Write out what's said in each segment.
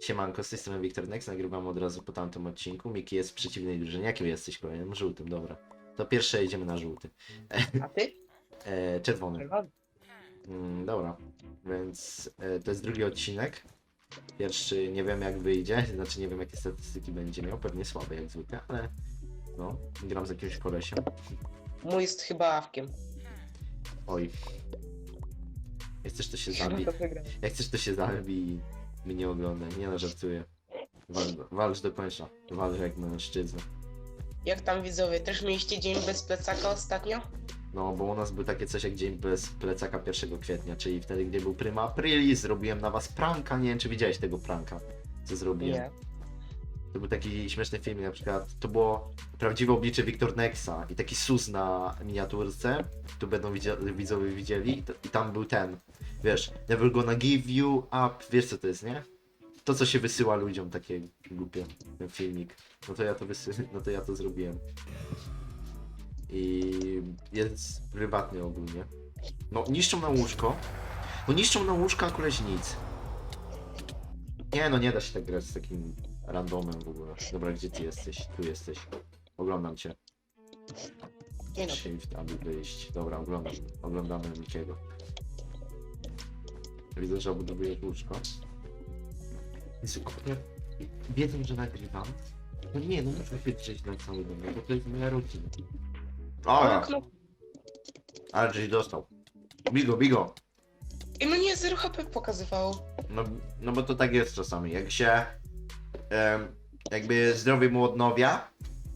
Siemanko, z tej strony Wiktor Nex, nagrywam od razu po tamtym odcinku. Miki jest w przeciwnej drużynie. Jakim jesteś kolejnym? Żółtym, dobra. To pierwsze jedziemy na żółty. A ty? E, czerwony. Czerwony. Mm, dobra, więc e, to jest drugi odcinek. Pierwszy nie wiem jak wyjdzie, znaczy nie wiem jakie statystyki będzie miał, pewnie słabe jak zwykle, ale no, gram z jakimś kolesiem. Mój jest chyba awkiem. Oj. Jak chcesz to się Chyba zabij. to. Jak chcesz to się zabij i mnie oglądaj. Nie no, żartuję. Walcz, walcz do końca. Walcz jak mężczyzna. Jak tam widzowie, też mieliście dzień bez plecaka ostatnio? No, bo u nas był takie coś jak dzień bez plecaka 1 kwietnia, czyli wtedy, gdy był Prima Aprilis, zrobiłem na was pranka, nie wiem czy widziałeś tego pranka, co zrobiłem. Nie. To był taki śmieszny film, na przykład to było prawdziwe oblicze Victor Nexa i taki sus na miniaturce, tu będą widzia- widzowie widzieli to, i tam był ten, wiesz, never gonna give you up, wiesz co to jest, nie? To co się wysyła ludziom, takie głupie, ten filmik. No to ja to wysy- no to ja to zrobiłem. I jest prywatny ogólnie. No niszczą na łóżko. No niszczą na łóżko, a koleś nic. Nie no, nie da się tak grać z takim randomem w ogóle. Dobra, gdzie ty jesteś? Tu jesteś. Oglądam cię. No. Shift, aby wyjść. Dobra, oglądam. Oglądamy Mikiego. Widzę, że obudowuje łóżko. Jezu, kurde, wiedzą, że nagrywam. No nie, no muszę się drzeć na cały dom, bo to jest moja rodzina. O, Ale no, żeś dostał. Bigo, bigo. I no nie, 0 HP pokazywało. No, no bo to tak jest czasami. Jak się em, jakby zdrowie mu odnawia,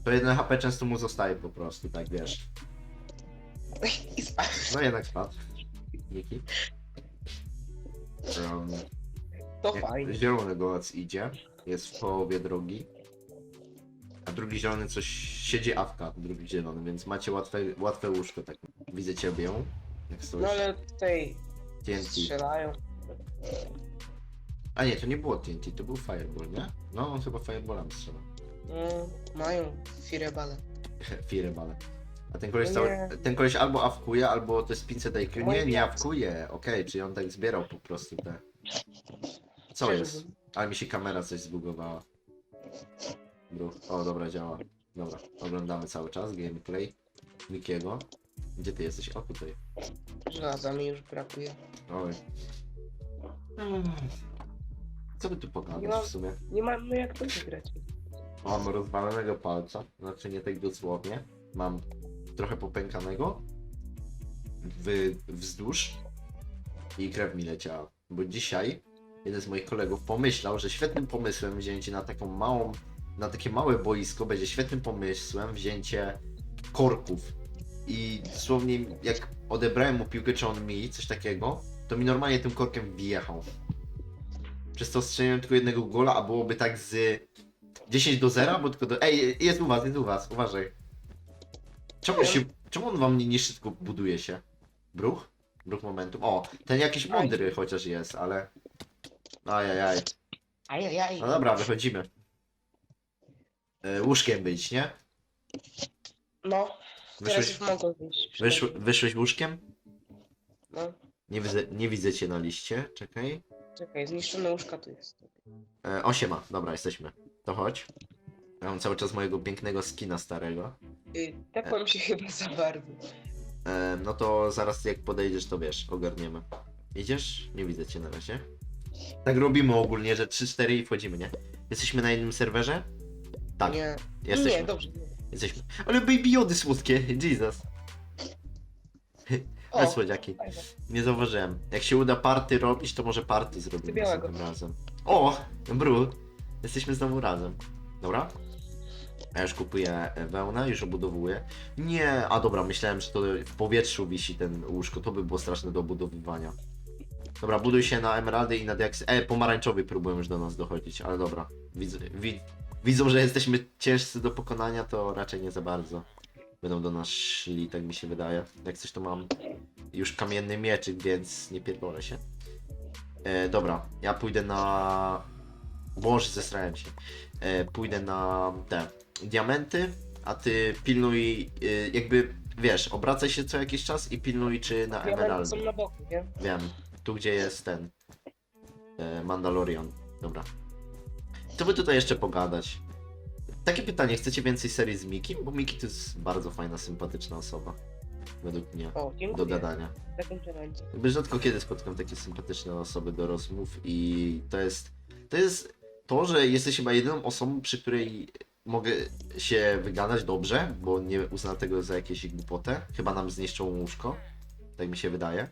to jeden HP często mu zostaje po prostu, tak wiesz. I spadł. No jednak spadł. Miki. Um, To fajnie. zielony gołac idzie, jest w połowie drogi. A drugi zielony coś siedzi awka, drugi zielony, więc macie łatwe, łatwe łóżko, tak. Widzę ciebie, jak stoisz. No ale tutaj TNT. strzelają. A nie, to nie było TNT, to był Fireball, nie? No, on chyba Fireballem strzela. No, mają firebale. Fireball. A ten koleś, No cały, nie. ten koleś albo awkuje, albo to jest 500 IQ. Nie, nie awkuje. Okej, czyli on tak zbierał po prostu te. Co jest? Ale mi się kamera coś zbugowała. O, dobra, działa. Dobra, oglądamy cały czas gameplay Mikiego. Gdzie ty jesteś? O, tutaj. Żelaza mi już brakuje. Oj. Co by tu pogadać w sumie? Nie mamy jak to wygrać. Mam rozwalonego palca, znaczy nie tak dosłownie. Mam trochę popękanego w, wzdłuż i krew mi leciała. Bo dzisiaj jeden z moich kolegów pomyślał, że świetnym pomysłem wzięcie na taką małą, na takie małe boisko będzie świetnym pomysłem wzięcie korków. I dosłownie jak odebrałem mu piłkę, czy on mi, coś takiego, to mi normalnie tym korkiem wjechał. Przez to strzeliłem tylko jednego gola, a byłoby tak z 10 do 0, bo tylko do... Ej, jest u was, jest u was, uważaj. Czemu się... Czemu on wam nie tylko buduje się? Bruch? Bruch momentum. O, ten jakiś mądry chociaż jest, ale... Ajajaj. Ajajaj. No dobra, wychodzimy. E, łóżkiem być, nie? No, teraz Wyszłeś, już mogą wyjść. wyszły, wyszłeś łóżkiem? No, Nie widzę, nie widzę cię na liście, czekaj. czekaj, zniszczone łóżka tu jest. E, osiema, dobra, jesteśmy. To chodź. Ja mam cały czas mojego pięknego skina starego. Tepłem się chyba za bardzo. E, no to zaraz jak podejdziesz, to wiesz, ogarniemy. Idziesz? Nie widzę cię na razie. Tak robimy ogólnie, że 3-4 i wchodzimy, nie? Jesteśmy na jednym serwerze? Tak, Nie, jesteśmy. nie, dobrze. Jesteśmy. Ale baby jody słodkie, Jesus. Ale słodziaki. fajne. Nie zauważyłem. Jak się uda party robić, to może party zrobimy białego. następnym razem. O! Bru! Jesteśmy znowu razem. Dobra? Ja już kupuję e, wełnę, już obudowuję. Nie, a dobra, myślałem, że to w powietrzu wisi ten łóżko, to by było straszne do obudowywania. Dobra, buduj się na emeraldy i na diaksy. E, pomarańczowy próbują już do nas dochodzić, ale dobra. Widz, wi, widzą, że jesteśmy ciężcy do pokonania, to raczej nie za bardzo. Będą do nas szli, tak mi się wydaje. Jak coś to mam już kamienny mieczyk, więc nie pierdolę się. E, dobra, ja pójdę na... Boże, zesrałem się. E, pójdę na te diamenty, a ty pilnuj, e, jakby, wiesz, obracaj się co jakiś czas i pilnuj czy na Diamenty emerald. są na boku, nie? Wiem, tu gdzie jest ten e, Mandalorian. Dobra. To by tutaj jeszcze pogadać. Takie pytanie, chcecie więcej serii z Miki? Bo Miki to jest bardzo fajna, sympatyczna osoba. Według mnie. O, dziękuję. Do gadania. Będzie. Jakby rzadko kiedy spotykam takie sympatyczne osoby do rozmów i to jest to jest to, że jesteś chyba jedyną osobą, przy której mogę się wygadać dobrze, bo nie uznam tego za jakieś głupotę. Chyba nam zniszczą łóżko. Tak mi się wydaje.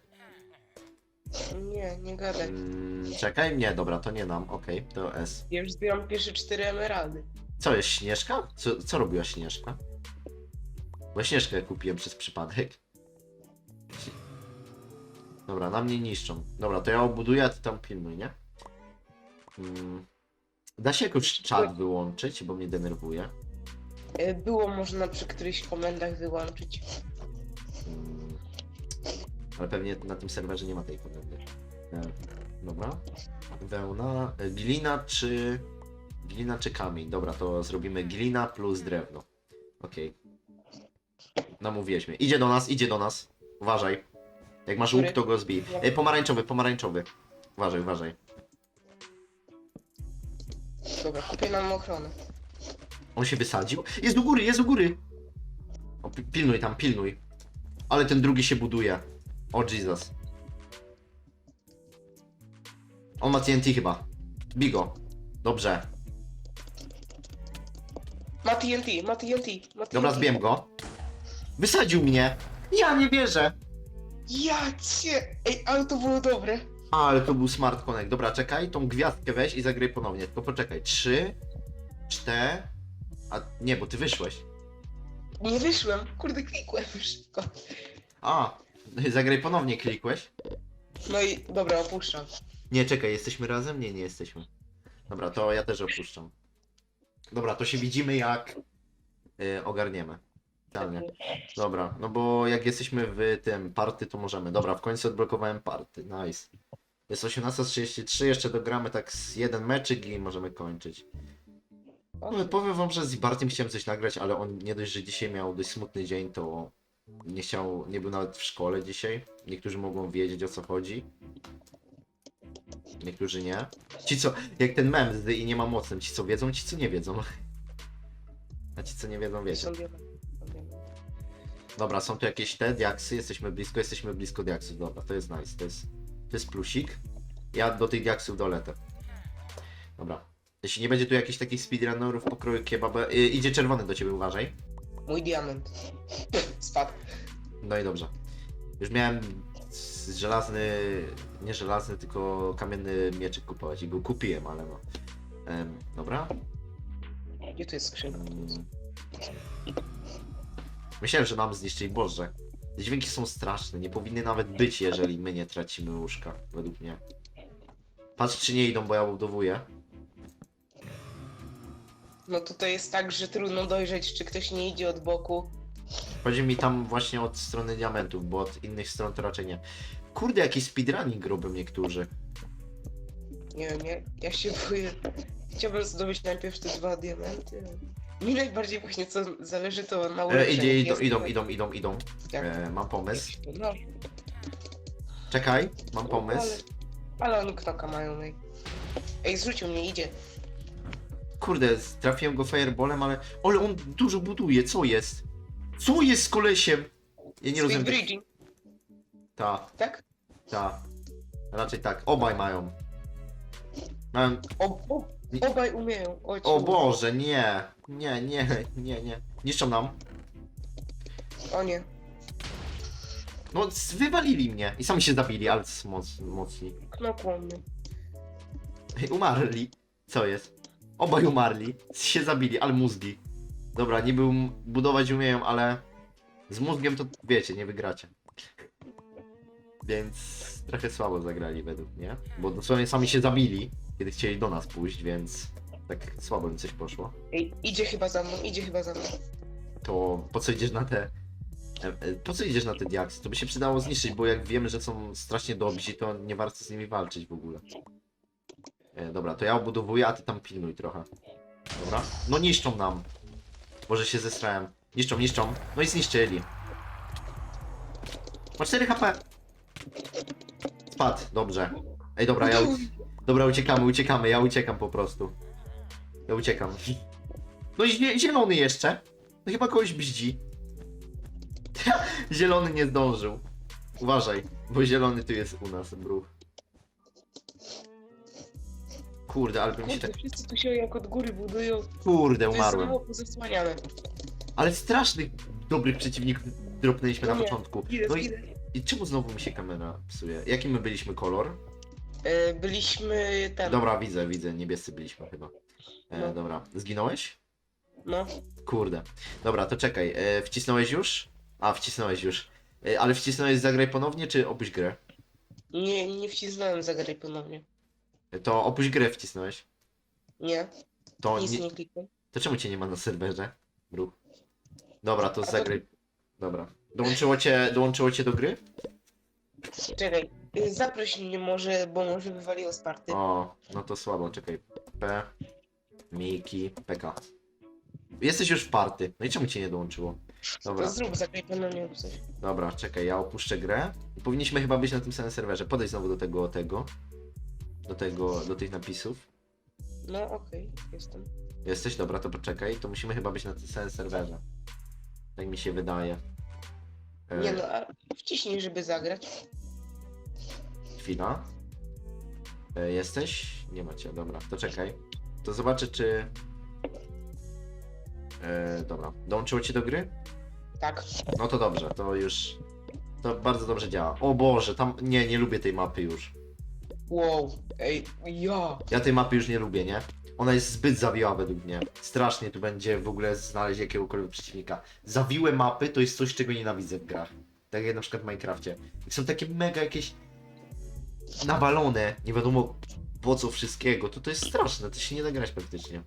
Nie, nie gadaj. Mm, czekaj, nie, dobra, to nie nam, okej, to S. Ja już zbieram pierwsze cztery emeraldy. Co jest Śnieżka? Co, co robiła Śnieżka? Bo Śnieżkę kupiłem przez przypadek. Dobra, na mnie niszczą. Dobra, to ja obuduję, a ty tam pilnuj, nie? Mm. Da się jakoś czat wyłączyć, bo mnie denerwuje. E, Było można przy którychś komendach wyłączyć. Mm. Ale pewnie na tym serwerze nie ma tej komendy. E, Dobra. Wełna, e, glina czy... Glina czy kamień? Dobra, to zrobimy glina plus drewno. Okej. Namówiłeś mnie. Idzie do nas, idzie do nas. Uważaj. Jak masz łuk, to go zbij. E, pomarańczowy, pomarańczowy. Uważaj, uważaj. Dobra, kupię nam ochronę. On się wysadził. Jest u góry, jest u góry. O, pi- pilnuj tam, pilnuj. Ale ten drugi się buduje. O Jesus. On ma TNT chyba. Bigo. Dobrze. Ma TNT, ma TNT, ma TNT. Dobra, zbiłem go. Wysadził mnie. Ja nie wierzę. Ja cię! Ej, ale to było dobre. Ale to był smart connect. Dobra, czekaj, tą gwiazdkę weź i zagraj ponownie. Tylko poczekaj. Trzy, cztery. A nie, bo ty wyszłeś. Nie wyszłem. Kurde, klikłem szybko. A, zagraj ponownie, klikłeś. No i dobra, opuszczam. Nie, czekaj, jesteśmy razem? Nie, nie jesteśmy. Dobra, to ja też opuszczam. Dobra, to się widzimy jak y, ogarniemy. Idealnie. Dobra, no bo jak jesteśmy w tym party, to możemy. Dobra, w końcu odblokowałem party. Nice. Jest 18.33, jeszcze dogramy tak z jeden meczyk i możemy kończyć. No, powiem wam, że z Bartim chciałem coś nagrać, ale on nie dość, że dzisiaj miał dość smutny dzień, to nie chciał, nie był nawet w szkole dzisiaj. Niektórzy mogą wiedzieć o co chodzi. Niektórzy nie. Ci co, jak ten mem z i nie ma mocnym, ci co wiedzą, ci co nie wiedzą. A ci co nie wiedzą, wiecie. Dobra, są tu jakieś te diaksy, jesteśmy blisko, jesteśmy blisko diaksów, dobra, to jest nice, to jest, to jest plusik. Ja do tych diaksów doletę. Dobra. Jeśli nie będzie tu jakichś takich speedrunnerów pokroju kebaba, y, idzie czerwony do ciebie, uważaj. Mój diament. Spadł. No i dobrze. Już miałem z- żelazny, nie żelazny, tylko kamienny mieczyk kupować i go kupiłem, ale no. Em, dobra. Gdzie tu jest skrzynka? Mm. Myślałem, że nam zniszczyli Boże. Te dźwięki są straszne, nie powinny nawet być, jeżeli my nie tracimy łóżka, według mnie. Patrz czy nie idą, bo ja budowuję. No tutaj jest tak, że trudno dojrzeć, czy ktoś nie idzie od boku. Chodzi mi tam właśnie od strony diamentów, bo od innych stron to raczej nie. Kurde, jakiś speedrunning robią niektórzy. Nie wiem, ja, ja się boję. Chciałbym zdobyć najpierw te dwa diamenty. Mi najbardziej właśnie co zależy to na E, ulepszeniu. idzie, idą, Jest- idą, idą, idą, idą. Jak- E, mam pomysł. No, Czekaj, mam pomysł. ale, oni knoka mają. no i- Ej, zrzucił mnie, idzie. Kurde, trafiłem go fireballem, ale... Ale on dużo buduje, co jest? Co jest z kolesiem? Ja nie Speed rozumiem. bridging, Ta, tak? ta. Raczej tak, obaj mają. Mają... O, o, obaj umieją. O, O. Boże, nie. Nie, nie, nie, nie. Niszczą nam. O nie. No, z- wywalili mnie. I sami się zabili, ale są moc, mocni. Knokło mnie. Umarli. Co jest? Obaj umarli. Się zabili, ale mózgi. Dobra, niby um- budować umieją, ale z mózgiem to wiecie, nie wygracie. Więc trochę słabo zagrali według mnie. Bo dosłownie sami się zabili, kiedy chcieli do nas pójść, więc tak słabo im coś poszło. Ej, idzie chyba za mną, idzie chyba za mną. To po co idziesz na te. e, Po co idziesz na te diaksy? To by się przydało zniszczyć, bo jak wiemy, że są strasznie dobrzy, to nie warto z nimi walczyć w ogóle. E, dobra, to ja obudowuję, a ty tam pilnuj trochę. Dobra? No niszczą nam. Może się zesrałem. Niszczą, niszczą. No i zniszczyli. Ma 4 HP. Spadł, dobrze. Ej, dobra, ja. u- Dobra, uciekamy, uciekamy, ja uciekam po prostu. Ja uciekam. No i zie- zielony jeszcze. No chyba kogoś bździ. zielony nie zdążył. Uważaj, bo zielony tu jest u nas, bruch. Kurde, ale bym się Kurde, tak... wszyscy tu się jak od góry budują. Kurde, To jest umarłem. mało pozasłaniane. Ale strasznych, dobrych przeciwników dropnęliśmy na No nie. początku. Idę, No i, idę. I czemu znowu mi się kamera psuje? Jaki my byliśmy kolor? E, byliśmy tam. Dobra, widzę, widzę, niebiescy byliśmy chyba. E, No. Dobra, zginąłeś? No. Kurde. Dobra, to czekaj, e, wcisnąłeś już? A, wcisnąłeś już. E, ale wcisnąłeś zagraj ponownie, czy opuść grę? Nie, nie wcisnąłem zagraj ponownie. E, To opuść grę wcisnąłeś. Nie, To, nic nie, nie to czemu cię nie ma na serwerze? Bruch. Dobra, to- zagraj. Dobra. Dołączyło cię, dołączyło cię do gry? Czekaj, y, zaproś mnie może, bo może wywaliło z party. O, no to słabo, czekaj. P, Miki, PK. Jesteś już w party. No i czemu cię nie dołączyło? Dobra, To zrób zagraj ponownie lub coś. dobra, czekaj, ja opuszczę grę. Powinniśmy chyba być na tym samym serwerze. Podejdź znowu do tego, tego. Do tego, do tych napisów. No okej, jestem. Jesteś? Dobra, to poczekaj. To musimy chyba być na tym samym serwerze. Tak mi się wydaje. E, Nie no, a wciśnij, żeby zagrać. Chwila. E, jesteś? Nie macie, dobra, to czekaj. To zobaczę, czy. E, dobra, dołączyło ci do gry? Tak. No to dobrze, to już. To bardzo dobrze działa. O Boże, tam. Nie, nie lubię tej mapy już. Wow, ej, ja. Ja tej mapy już nie lubię, nie? Ona jest zbyt zawiła według mnie. Strasznie tu będzie w ogóle znaleźć jakiegokolwiek przeciwnika. Zawiłe mapy to jest coś, czego nienawidzę w grach. Tak jak na przykład w Minecrafcie. Są takie mega jakieś nawalone, nie wiadomo po co wszystkiego. To to jest straszne, to się nie da grać praktycznie.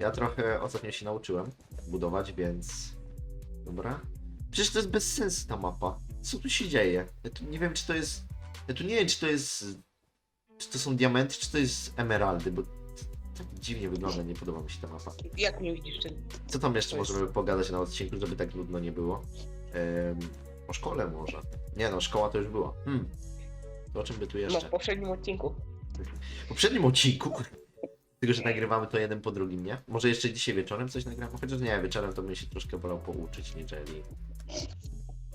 Ja trochę ostatnio się nauczyłem budować, więc... Dobra. Przecież to jest bez sensu ta mapa. Co tu się dzieje? Ja tu nie wiem, czy to jest... Ja tu nie wiem, czy to jest... Czy to są diamenty, czy to jest emeraldy, bo dziwnie wygląda, nie podoba mi się ta mapa. Jak mnie widzisz ten? Co tam jeszcze To jest- możemy pogadać na odcinku, żeby tak nudno nie było? Em, o szkole może. Nie no, szkoła to już była. Hmm. To o czym by tu No, jeszcze? w poprzednim odcinku. W poprzednim odcinku, tylko że nagrywamy to jeden po drugim, nie? Może jeszcze dzisiaj wieczorem coś nagramy? Chociaż nie, wieczorem to bym się troszkę wolał pouczyć, niżeli...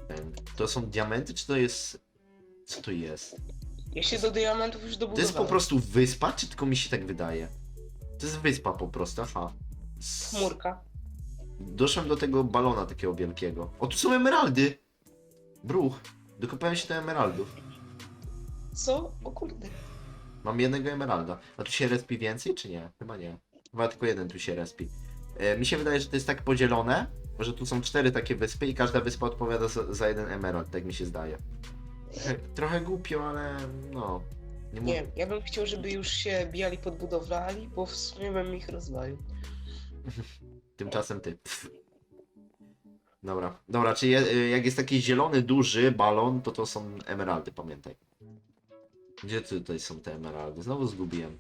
Ten. To są diamenty, czy to jest... Co to jest? Ja się do diamentów już To dobudowałem. jest po prostu wyspa, czy tylko mi się tak wydaje? To jest wyspa po prostu, aha. S- Chmurka. Doszłem do tego balona takiego wielkiego. O, tu są emeraldy! Bruch. Dokopałem się do emeraldów. Co? O kurde. Mam jednego emeralda. A tu się respi więcej, czy nie? Chyba nie. Chyba tylko jeden tu się respi. E, mi się wydaje, że to jest tak podzielone, że tu są cztery takie wyspy i każda wyspa odpowiada za, za jeden emerald, tak mi się zdaje. Trochę głupio, ale no. Nie, mów- Nie, ja bym chciał, żeby już się bijali pod budowlali, bo w sumie bym ich rozwalił. Tymczasem ty. Pff. Dobra, dobra, czyli je, y, jak jest taki zielony, duży balon, to to są emeraldy, pamiętaj. Gdzie tutaj są te emeraldy? Znowu zgubiłem.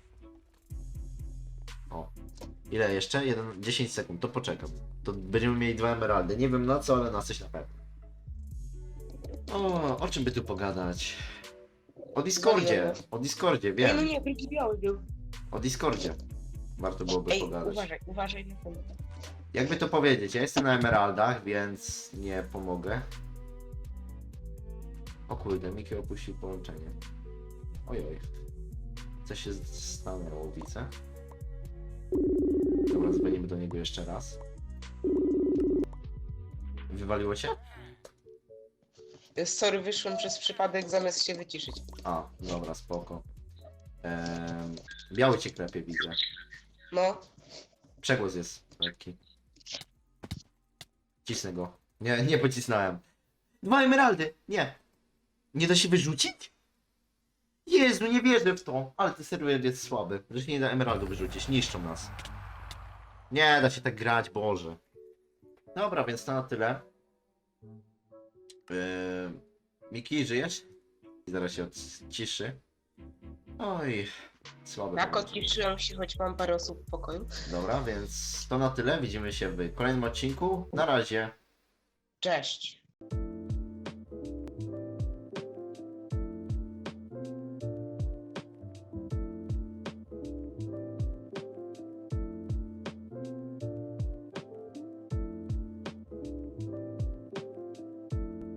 O. Ile jeszcze? Jeden, 10 sekund, to poczekam. To będziemy mieli dwa emeraldy. Nie wiem na co, ale na coś na pewno. O, o czym by tu pogadać? O Discordzie, o Discordzie, Nie, no wiem. nie, drugi biały był. O Discordzie. Warto byłoby Ej, pogadać. uważaj, uważaj na ten. Jakby to powiedzieć, ja jestem na emeraldach, więc nie pomogę. O kurde, Miki opuścił połączenie. Ojoj. Co się stanęło, widzę. Dobra, dzwonimy do niego jeszcze raz. Wywaliło cię? Sorry, wyszłem przez przypadek zamiast się wyciszyć. A, dobra, spoko. Ehm, biały cię klepie, widzę. No, Przegłos jest lekki. Cisnę go. Nie, nie pocisnąłem. Dwa emeraldy! Nie. Nie da się wyrzucić? Jezu, nie wierzę w to. Ale ten serwer jest słaby. Że się nie da emeraldu wyrzucić. Niszczą nas. Nie da się tak grać, Boże. Dobra, więc to na tyle. Yy, Miki, żyjesz? Zaraz się odciszy. Oj, słabe. tak połączenie. odciszyłam się, choć mam parę osób w pokoju. Dobra, więc to na tyle. Widzimy się w kolejnym odcinku. Na razie. Cześć.